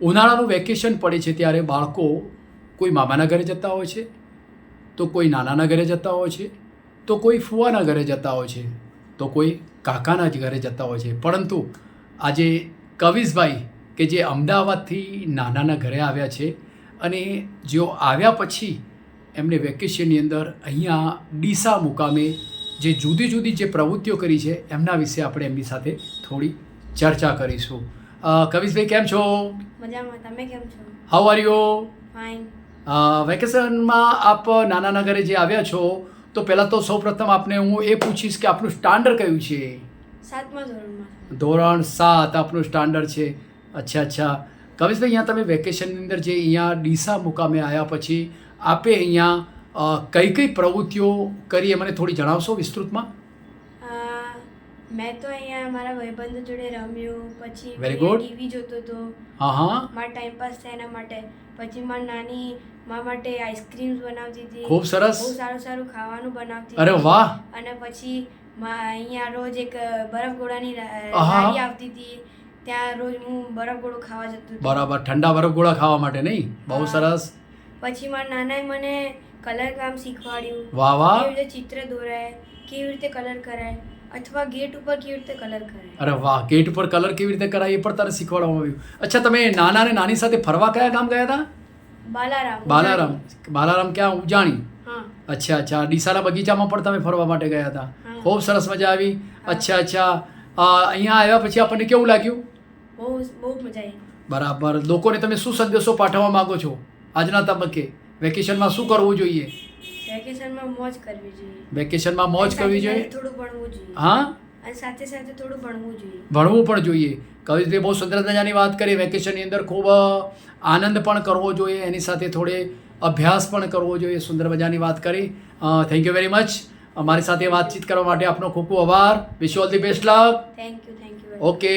ઉનાળાનું vacation પડે છે ત્યારે બાળકો કોઈ મામાના ઘરે જતા હોય છે, તો કોઈ નાનાના ઘરે જતા હોય છે, તો કોઈ ફુવાના ઘરે જતા હોય છે, તો કોઈ કાકાના જ ઘરે જતા હોય છે. પરંતુ આજે કવિશભાઈ કે જે અમદાવાદથી નાનાના ઘરે આવ્યા છે અને જેઓ આવ્યા પછી એમને વેકેશનની અંદર અહીંયા ડીસા મુકામે જે જુદી જુદી જે પ્રવૃત્તિઓ કરી છે, એમના વિશે આપણે એમની સાથે થોડી ચર્ચા કરીશું. કવિશભાઈ કેમ છો? મજામાં તમે કેમ છો? હાઉ આર યુ ફાઇન વેકેશનમાં આપ નાનાના ઘરે જે આવ્યા છો તો પહેલાં તો સૌપ્રથમ આપને હું એ પૂછીશ કે આપનું સ્ટાન્ડર્ડ કયું છે? સાતમા ધોરણમાં. ધોરણ સાત આપનું સ્ટાન્ડર્ડ છે. અચ્છા અચ્છા. કવિશભાઈ અહીંયા તમે વેકેશનની અંદર જે અહીંયા ડીસા મુકામે આવ્યા પછી આપે અહીંયા કઈ કઈ પ્રવૃત્તિઓ કરી એ મને થોડી જણાવશો વિસ્તૃતમાં? મેં તો અહીંયા મારા ભાઈબંધો જોડે રમ્યું પછી. ટીવી જોતો હતો. હા હા. મારા ટાઈમ પાસ થાય એના માટે. પછી મારી નાની મા માટે આઈસ્ક્રીમ્સ બનાવતી હતી. ખૂબ સરસ. બહુ સારું સારું ખાવાનું બનાવતી અરે. વાહ. અને પછી મા- અહીંયા રોજ એક બરફ ગોળાની લારી આવતી હતી. ત્યાં રોજ હું બરફ ગોળો ખાવા જતો બરાબર. ઠંડા બરફ ગોળા ખાવા માટે નહીં? બહુ સરસ. પછી મારા નાનાએ મને કલર કામ શીખવાડ્યું. વાહ વાહ. કેવી રીતે ચિત્ર દોરાય કેવી રીતે કલર કરાય. અથવા ગેટ ઉપર કેવી રીતે કલર કરાય? અરે વાહ ગેટ ઉપર કલર કેવી રીતે કરાય એ પણ તારે શીખવાડવામાં આવ્યું. અચ્છા તમે નાના અને નાની સાથે ફરવા કયા ગામ ગયા હતા? બાલારામ. બાલારામ. બાલારામ ક્યાં? ઉજાણી? અચ્છા અચ્છા. ડીસાના બગીચામાં પણ તમે ફરવા માટે ગયા હતા. ખૂબ સરસ મજા આવી. અચ્છા અચ્છા. અહીંયા આવ્યા પછી આપણને કેવું લાગ્યું? બહુ બહુ મજા આવી. બરાબર. લોકોને તમે શું સંદેશો પાઠવવા માંગો છો આજના તબક્કે? વેકેશનમાં શું કરવું જોઈએ? વેકેશનમાં મોજ કરવી જોઈએ. વેકેશનમાં મોજ કરવી જોઈએ? થોડું ભણવું જોઈએ. હા? અને સાથે સાથે થોડું ભણવું જોઈએ. ભણવું પણ જોઈએ. કવિભાઈ બહુ સુંદર મજાની વાત કરી વેકેશનની અંદર ખૂબ આનંદ પણ કરવો જોઈએ. એની સાથે થોડે અભ્યાસ પણ કરવો જોઈએ. સુંદર મજાની વાત કરી. થેન્ક યુ વેરી મચ અમારી સાથે વાતચીત કરવા માટે આપનો ખૂબ ખૂબ આભાર. Wish all the best luck thank you thank you okay